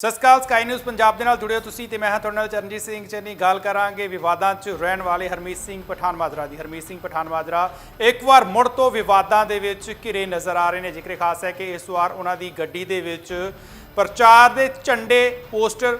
ਸਤਿ ਸ਼੍ਰੀ ਅਕਾਲ, ਸਕਾਈ ਨਿਊਜ਼ ਪੰਜਾਬ ਦੇ ਨਾਲ ਜੁੜਿਓ ਤੁਸੀਂ ਤੇ ਮੈਂ ਹਾਂ ਤੁਹਾਡੇ ਨਾਲ ਚਰਨਜੀਤ ਸਿੰਘ ਚੰਨੀ। ਗੱਲ ਕਰਾਂਗੇ ਵਿਵਾਦਾਂ 'ਚ ਰਹਿਣ ਵਾਲੇ ਹਰਮੀਤ ਸਿੰਘ ਪਠਾਨ ਮਾਜਰਾ ਦੀ। ਹਰਮੀਤ ਸਿੰਘ ਪਠਾਨ ਮਾਜਰਾ ਇੱਕ ਵਾਰ ਮੁੜ ਤੋਂ ਵਿਵਾਦਾਂ ਦੇ ਵਿੱਚ ਘਿਰੇ ਨਜ਼ਰ ਆ ਰਹੇ ਨੇ। ਜ਼ਿਕਰ ਖਾਸ ਹੈ ਕਿ ਇਸ ਵਾਰ ਉਹਨਾਂ ਦੀ ਗੱਡੀ ਦੇ ਵਿੱਚ ਪ੍ਰਚਾਰ ਦੇ ਝੰਡੇ ਪੋਸਟਰ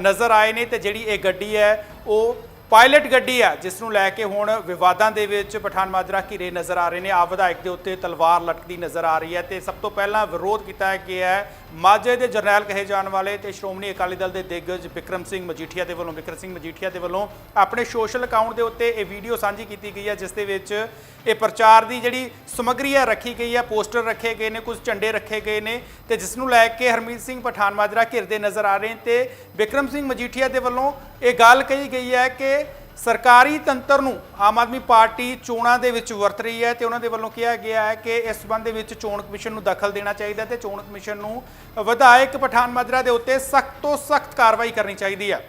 ਨਜ਼ਰ ਆਏ ਨੇ ਤੇ ਜਿਹੜੀ ਇਹ ਗੱਡੀ ਹੈ, ਉਹ ਪਾਇਲਟ ਗੱਡੀ ਆ, ਜਿਸ ਨੂੰ ਲੈ ਕੇ ਹੁਣ ਵਿਵਾਦਾਂ ਦੇ ਵਿੱਚ ਪਠਾਨ ਮਾਜਰਾ ਘਿਰੇ ਨਜ਼ਰ ਆ ਰਹੇ ਨੇ। ਆਪ ਵਿਧਾਇਕ ਦੇ ਉੱਤੇ ਤਲਵਾਰ ਲਟਕਦੀ ਨਜ਼ਰ ਆ ਰਹੀ ਹੈ ਤੇ ਸਭ ਤੋਂ ਪਹਿਲਾਂ ਵਿਰੋਧ ਕੀਤਾ ਗਿਆ ਹੈ ਮਾਝੇ ਦੇ ਜਰਨੈਲ ਕਹੇ ਜਾਣ ਵਾਲੇ ਤੇ ਸ਼੍ਰੋਮਣੀ ਅਕਾਲੀ ਦਲ ਦੇ ਦਿੱਗਜ ਵਿਕਰਮ ਸਿੰਘ ਮਜੀਠੀਆ ਦੇ ਵੱਲੋਂ ਵਿਕਰਮ ਸਿੰਘ ਮਜੀਠੀਆ ਦੇ ਵੱਲੋਂ ਆਪਣੇ ਸੋਸ਼ਲ ਅਕਾਊਂਟ ਦੇ ਉੱਤੇ ਇਹ ਵੀਡੀਓ ਸਾਂਝੀ ਕੀਤੀ ਗਈ ਹੈ, ਜਿਸ ਦੇ ਵਿੱਚ ਇਹ ਪ੍ਰਚਾਰ ਦੀ ਜਿਹੜੀ ਸਮੱਗਰੀ ਹੈ ਰੱਖੀ ਗਈ ਹੈ, ਪੋਸਟਰ ਰੱਖੇ ਗਏ ਨੇ, ਕੁਝ ਝੰਡੇ ਰੱਖੇ ਗਏ ਨੇ ਤੇ ਜਿਸ ਨੂੰ ਲੈ ਕੇ ਹਰਮੀਤ ਸਿੰਘ ਪਠਾਨ ਮਾਜਰਾ ਘਿਰਦੇ ਨਜ਼ਰ ਆ ਰਹੇ ਨੇ ਤੇ ਵਿਕਰਮ ਸਿੰਘ ਮਜੀਠੀਆ ਦੇ ਵੱਲੋਂ ਇਹ ਗੱਲ ਕਹੀ ਗਈ ਹੈ ਕਿ ਸਰਕਾਰੀ ਤੰਤਰ ਨੂੰ ਆਮ ਆਦਮੀ ਪਾਰਟੀ ਚੋਣਾਂ ਦੇ ਵਿੱਚ ਵਰਤ ਰਹੀ ਹੈ ਤੇ ਉਹਨਾਂ ਦੇ ਵੱਲੋਂ ਕਿਹਾ ਗਿਆ ਹੈ ਕਿ ਇਸ ਸੰਬੰਧ ਦੇ ਵਿੱਚ ਚੋਣ ਕਮਿਸ਼ਨ ਨੂੰ ਦਖਲ ਦੇਣਾ ਚਾਹੀਦਾ ਹੈ ਤੇ ਚੋਣ ਕਮਿਸ਼ਨ ਨੂੰ ਵਿਧਾਇਕ ਪਠਾਨ ਮਾਜਰਾ ਦੇ ਉੱਤੇ ਸਖਤ ਤੋਂ ਸਖਤ ਕਾਰਵਾਈ ਕਰਨੀ ਚਾਹੀਦੀ ਹੈ।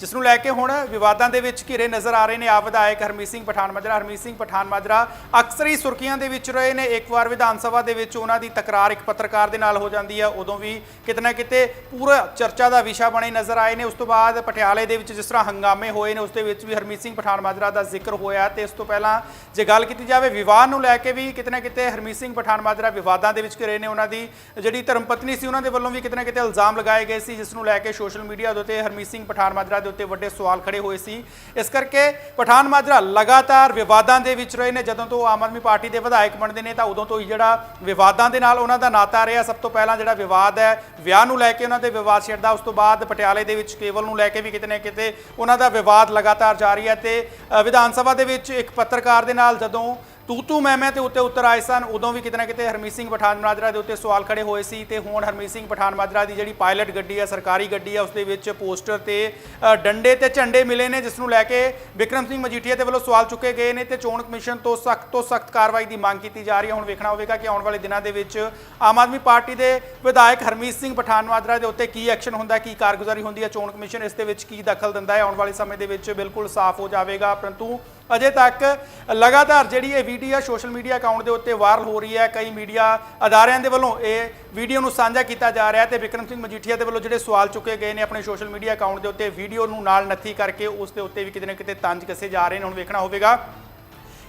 ਜਿਸ ਨੂੰ ਲੈ ਕੇ ਹੁਣ ਵਿਵਾਦਾਂ ਦੇ ਵਿੱਚ ਘਿਰੇ ਨਜ਼ਰ ਆ ਰਹੇ ਨੇ ਆ ਵਿਧਾਇਕ ਹਰਮੀਤ ਸਿੰਘ ਪਠਾਨ ਮਾਜਰਾ। ਹਰਮੀਤ ਸਿੰਘ ਪਠਾਨ ਮਾਜਰਾ ਅਕਸਰ ਹੀ ਸੁਰਖੀਆਂ ਦੇ ਵਿੱਚ ਰਹੇ ਨੇ। ਇੱਕ ਵਾਰ ਵਿਧਾਨ ਸਭਾ ਦੇ ਵਿੱਚ ਉਹਨਾਂ ਦੀ ਤਕਰਾਰ ਇੱਕ ਪੱਤਰਕਾਰ ਦੇ ਨਾਲ ਹੋ ਜਾਂਦੀ ਹੈ। ਉਦੋਂ ਵੀ ਕਿਤੇ ਨਾ ਕਿਤੇ ਪੂਰਾ ਚਰਚਾ ਦਾ ਵਿਸ਼ਾ ਬਣੇ ਨਜ਼ਰ ਆਏ ਨੇ। ਉਸ ਤੋਂ ਬਾਅਦ ਪਟਿਆਲੇ ਦੇ ਵਿੱਚ ਜਿਸ ਤਰ੍ਹਾਂ ਹੰਗਾਮੇ ਹੋਏ ਨੇ, ਉਸ ਦੇ ਵਿੱਚ ਵੀ ਹਰਮੀਤ ਸਿੰਘ ਪਠਾਨ ਮਾਜਰਾ ਦਾ ਜ਼ਿਕਰ ਹੋਇਆ ਤੇ ਇਸ ਤੋਂ ਪਹਿਲਾਂ ਜੇ ਗੱਲ ਕੀਤੀ ਜਾਵੇ ਵਿਵਾਦ ਨੂੰ ਲੈ ਕੇ ਵੀ ਕਿਤੇ ਨਾ ਕਿਤੇ ਹਰਮੀਤ ਸਿੰਘ ਪਠਾਨ ਮਾਜਰਾ ਵਿਵਾਦਾਂ ਦੇ ਵਿੱਚ ਘਿਰੇ ਨੇ। ਉਹਨਾਂ ਦੀ ਜਿਹੜੀ ਧਰਮ ਪਤਨੀ ਸੀ, ਉਹਨਾਂ ਦੇ ਵੱਲੋਂ ਵੀ ਕਿਤੇ ਨਾ ਕਿਤੇ ਇਲਜ਼ਾਮ ਲਗਾਏ ਗਏ ਸੀ, ਜਿਸ ਨੂੰ ਲੈ ਕੇ ਸੋਸ਼ਲ ਮੀਡੀਆ ਦੇ ਉੱਤੇ ਹਰਮੀਤ ਸਿੰਘ ਪਠਾਨ ਮਾਜਰਾ ਦੇ ਉੱਤੇ ਵੱਡੇ ਸਵਾਲ ਖੜੇ ਹੋਏ ਸੀ। ਇਸ ਕਰਕੇ ਪਠਾਨ ਮਾਜਰਾ ਲਗਾਤਾਰ ਵਿਵਾਦਾਂ ਦੇ ਵਿੱਚ ਰਹੇ ਨੇ। ਜਦੋਂ ਤੋਂ ਆਮ ਆਦਮੀ ਪਾਰਟੀ ਦੇ ਵਿਧਾਇਕ ਬਣਦੇ ਨੇ, ਤਾਂ ਉਦੋਂ ਤੋਂ ਹੀ ਜਿਹੜਾ ਵਿਵਾਦਾਂ ਦੇ ਨਾਲ ਉਹਨਾਂ ਦਾ ਨਾਤਾ ਰਿਹਾ। ਸਭ ਤੋਂ ਪਹਿਲਾਂ ਜਿਹੜਾ ਵਿਵਾਦ ਹੈ, ਵਿਆਹ ਨੂੰ ਲੈ ਕੇ ਉਹਨਾਂ ਦੇ ਵਿਵਾਦ ਛਿੜਦਾ। ਉਸ ਤੋਂ ਬਾਅਦ ਪਟਿਆਲੇ ਦੇ ਵਿੱਚ ਕੇਵਲ ਨੂੰ ਲੈ ਕੇ ਵੀ ਕਿਤੇ ਨਾ ਕਿਤੇ ਉਹਨਾਂ ਦਾ ਵਿਵਾਦ ਲਗਾਤਾਰ ਜਾਰੀ ਹੈ ਤੇ ਵਿਧਾਨ ਸਭਾ ਦੇ ਵਿੱਚ ਇੱਕ ਪੱਤਰਕਾਰ ਦੇ ਨਾਲ ਜਦੋਂ ਤੂ ਤੂ ਮੈਂ ਮੈਂ ਤੇ ਉੱਤੇ ਉੱਤਰ ਆਏ ਸਨ। ਉਦੋਂ ਵੀ ਕਿਤੇ ਨਾ ਕਿਤੇ ਹਰਮੀਤ ਸਿੰਘ ਪਠਾਨ ਮਾਜਰਾ ਦੇ ਉੱਤੇ ਸਵਾਲ ਖੜੇ ਹੋਏ ਸੀ ਤੇ ਹੁਣ ਹਰਮੀਤ ਸਿੰਘ ਪਠਾਨ ਮਾਜਰਾ ਦੀ ਜਿਹੜੀ ਪਾਇਲਟ ਗੱਡੀ ਹੈ ਸਰਕਾਰੀ ਗੱਡੀ ਹੈ ਉਸ ਦੇ ਵਿੱਚ ਪੋਸਟਰ ਤੇ ਡੰਡੇ ਤੇ ਝੰਡੇ ਮਿਲੇ ਨੇ, ਜਿਸ ਨੂੰ ਲੈ ਕੇ ਵਿਕਰਮ ਸਿੰਘ ਮਜੀਠੀਆ ਦੇ ਵੱਲੋਂ ਸਵਾਲ ਚੁੱਕੇ ਗਏ ਨੇ ਤੇ ਚੋਣ ਕਮਿਸ਼ਨ ਤੋਂ ਸਖਤ ਤੋਂ ਸਖਤ ਕਾਰਵਾਈ ਦੀ ਮੰਗ ਕੀਤੀ ਜਾ ਰਹੀ ਹੈ। ਹੁਣ ਵੇਖਣਾ ਹੋਵੇਗਾ ਕਿ ਆਉਣ ਵਾਲੇ ਦਿਨਾਂ ਦੇ ਵਿੱਚ ਆਮ ਆਦਮੀ ਪਾਰਟੀ ਦੇ ਵਿਧਾਇਕ ਹਰਮੀਤ ਸਿੰਘ ਪਠਾਨ ਮਾਜਰਾ ਦੇ ਉੱਤੇ ਕੀ ਐਕਸ਼ਨ ਹੁੰਦਾ, ਕੀ ਕਾਰਗੁਜ਼ਾਰੀ ਹੁੰਦੀ ਹੈ, ਚੋਣ ਕਮਿਸ਼ਨ ਇਸ ਦੇ ਵਿੱਚ ਕੀ ਦਖਲ ਦਿੰਦਾ ਹੈ। ਆਉਣ ਵਾਲੇ ਸਮੇਂ ਦੇ ਵਿੱਚ ਬਿਲਕੁਲ ਸਾਫ਼ ਹੋ ਜਾਵੇਗਾ, ਪਰੰਤੂ ਅਜੇ ਤੱਕ ਲਗਾਤਾਰ ਜਿਹੜੀ ਇਹ ਵੀਡੀਓ ਸੋਸ਼ਲ ਮੀਡੀਆ ਅਕਾਊਂਟ ਦੇ ਉੱਤੇ ਵਾਇਰਲ ਹੋ ਰਹੀ ਹੈ। ਕਈ ਮੀਡੀਆ ਅਦਾਰਿਆਂ ਦੇ ਵੱਲੋਂ ਇਹ ਵੀਡੀਓ ਨੂੰ ਸਾਂਝਾ ਕੀਤਾ ਜਾ ਰਿਹਾ ਹੈ ਤੇ ਵਿਕਰਮ ਸਿੰਘ ਮਜੀਠੀਆ ਦੇ ਵੱਲੋਂ ਜਿਹੜੇ ਸਵਾਲ ਚੁੱਕੇ ਗਏ ਨੇ ਆਪਣੇ ਸੋਸ਼ਲ ਮੀਡੀਆ ਅਕਾਊਂਟ ਦੇ ਉੱਤੇ ਵੀਡੀਓ ਨੂੰ ਨਾਲ ਨੱਥੀ ਕਰਕੇ ਉਸ ਦੇ ਉੱਤੇ ਵੀ ਕਿਤੇ ਨਾ ਕਿਤੇ ਤੰਜ ਕੱਸੇ ਜਾ ਰਹੇ ਨੇ। ਹੁਣ ਵੇਖਣਾ ਹੋਵੇਗਾ।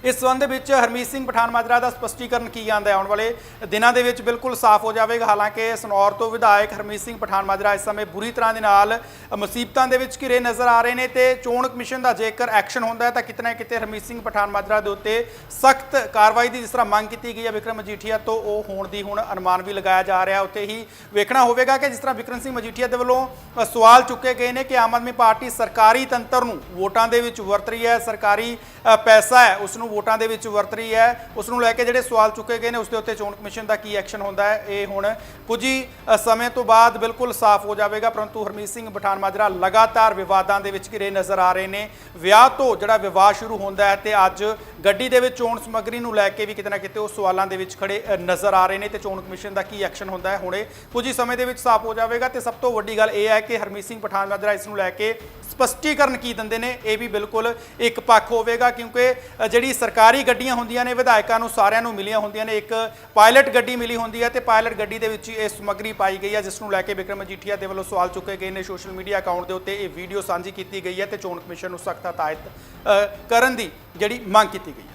ਇਸ ਸੰਬੰਧ ਵਿੱਚ ਹਰਮੀਤ ਸਿੰਘ ਪਠਾਨ ਮਾਜਰਾ ਦਾ ਸਪਸ਼ਟੀਕਰਨ ਕੀ ਆਂਦਾ ਆਉਣ ਵਾਲੇ ਦਿਨਾਂ ਦੇ ਵਿੱਚ ਬਿਲਕੁਲ ਸਾਫ਼ ਹੋ ਜਾਵੇਗਾ। ਹਾਲਾਂਕਿ ਸਨੌਰ ਤੋਂ ਵਿਧਾਇਕ ਹਰਮੀਤ ਸਿੰਘ ਪਠਾਨ ਮਾਜਰਾ ਇਸ ਸਮੇਂ ਬੁਰੀ ਤਰ੍ਹਾਂ ਦੇ ਨਾਲ ਮੁਸੀਬਤਾਂ ਦੇ ਵਿੱਚ ਘਿਰੇ ਨਜ਼ਰ ਆ ਰਹੇ ਨੇ ਤੇ ਚੋਣ ਕਮਿਸ਼ਨ ਦਾ ਜੇਕਰ ਐਕਸ਼ਨ ਹੁੰਦਾ ਤਾਂ ਕਿਤੇ ਨਾ ਕਿਤੇ ਹਰਮੀਤ ਸਿੰਘ ਪਠਾਨ ਮਾਜਰਾ ਦੇ ਉੱਤੇ ਸਖਤ ਕਾਰਵਾਈ ਦੀ ਜਿਸ ਤਰ੍ਹਾਂ ਮੰਗ ਕੀਤੀ ਗਈ ਹੈ ਵਿਕਰਮ ਮਜੀਠੀਆ ਤੋਂ, ਉਹ ਹੋਣ ਦੀ ਹੁਣ ਅਨੁਮਾਨ ਵੀ ਲਗਾਇਆ ਜਾ ਰਿਹਾ। ਉੱਥੇ ਹੀ ਵੇਖਣਾ ਹੋਵੇਗਾ ਕਿ ਜਿਸ ਤਰ੍ਹਾਂ ਵਿਕਰਮ ਸਿੰਘ ਮਜੀਠੀਆ ਦੇ ਵੱਲੋਂ ਸਵਾਲ ਚੁੱਕੇ ਗਏ ਨੇ ਕਿ ਆਮ ਆਦਮੀ ਪਾਰਟੀ ਸਰਕਾਰੀ ਤੰਤਰ ਨੂੰ ਵੋਟਾਂ ਦੇ ਵਿੱਚ ਵਰਤ ਰਹੀ ਹੈ, ਸਰਕਾਰੀ ਪੈਸਾ ਹੈ ਉਸ ਨੂੰ ਵੋਟਾਂ ਦੇ ਵਿੱਚ ਵਰਤ ਰਹੀ ਹੈ। ਉਸ ਨੂੰ ਲੈ ਕੇ ਜਿਹੜੇ ਸਵਾਲ ਚੁੱਕੇ ਗਏ ਨੇ, ਉਸ ਦੇ ਉੱਤੇ ਚੋਣ ਕਮਿਸ਼ਨ ਦਾ ਕੀ ਐਕਸ਼ਨ ਹੁੰਦਾ ਹੈ, ਇਹ ਹੁਣ ਕੁਝ ਹੀ ਸਮੇਂ ਤੋਂ ਬਾਅਦ ਬਿਲਕੁਲ ਸਾਫ਼ ਹੋ ਜਾਵੇਗਾ। ਪਰੰਤੂ ਹਰਮੀਤ ਸਿੰਘ ਪਠਾਨ ਮਾਜਰਾ ਲਗਾਤਾਰ ਵਿਵਾਦਾਂ ਦੇ ਵਿੱਚ ਘਿਰੇ ਨਜ਼ਰ ਆ ਰਹੇ ਨੇ। ਵਿਆਹ ਤੋਂ ਜਿਹੜਾ ਵਿਵਾਦ ਸ਼ੁਰੂ ਹੁੰਦਾ ਹੈ ਤੇ ਅੱਜ ਗੱਡੀ ਦੇ ਵਿੱਚ ਚੋਣ ਸਮੱਗਰੀ ਨੂੰ ਲੈ ਕੇ ਵੀ ਕਿਤੇ ਨਾ ਕਿਤੇ ਉਹ ਸਵਾਲਾਂ ਦੇ ਵਿੱਚ ਖੜੇ ਨਜ਼ਰ ਆ ਰਹੇ ਨੇ ਤੇ ਚੋਣ ਕਮਿਸ਼ਨ ਦਾ ਕੀ ਐਕਸ਼ਨ ਹੁੰਦਾ ਹੈ। ਹੁਣੇ ਕੁਝ ਹੀ ਸਮੇਂ ਦੇ ਵਿੱਚ ਸਾਫ਼ ਹੋ ਜਾਵੇਗਾ ਤੇ ਸਭ ਤੋਂ ਵੱਡੀ ਗੱਲ ਇਹ ਹੈ ਕਿ ਹਰਮੀਤ ਸਿੰਘ ਪਠਾਨ ਮਾਜਰਾ ਇਸ ਨੂੰ ਲੈ ਕੇ ਸਪਸ਼ਟੀਕਰਨ ਕੀ ਦਿੰਦੇ ਨੇ, ਇਹ ਵੀ ਬਿਲਕੁਲ ਇੱਕ ਪੱਖ ਹੋਵੇਗਾ ਕਿਉਂਕਿ ਜਿਹੜੀ ਸਰਕਾਰੀ ਗੱਡੀਆਂ ਹੁੰਦੀਆਂ ਨੇ, ਵਿਧਾਇਕਾਂ ਨੂੰ ਸਾਰਿਆਂ ਨੂੰ ਮਿਲੀਆਂ ਹੁੰਦੀਆਂ ਨੇ, ਇੱਕ ਪਾਇਲਟ ਗੱਡੀ ਮਿਲੀ ਹੁੰਦੀ ਹੈ ਤੇ ਪਾਇਲਟ ਗੱਡੀ ਦੇ ਵਿੱਚ ਇਹ ਸਮੱਗਰੀ ਪਾਈ ਗਈ ਹੈ, ਜਿਸ ਨੂੰ ਲੈ ਕੇ ਵਿਕਰਮ ਮਜੀਠੀਆ ਦੇ ਵੱਲੋਂ ਸਵਾਲ ਚੁੱਕੇ ਗਏ ਨੇ ਸੋਸ਼ਲ ਮੀਡੀਆ ਅਕਾਊਂਟ ਦੇ ਉੱਤੇ, ਇਹ ਵੀਡੀਓ ਸਾਂਝੀ ਕੀਤੀ ਗਈ ਹੈ ਤੇ ਚੋਣ ਕਮਿਸ਼ਨ ਨੂੰ ਸਖਤ ਹਦਾਇਤ ਕਰਨ ਦੀ ਜਿਹੜੀ ਮੰਗ ਕੀਤੀ ਗਈ ਹੈ।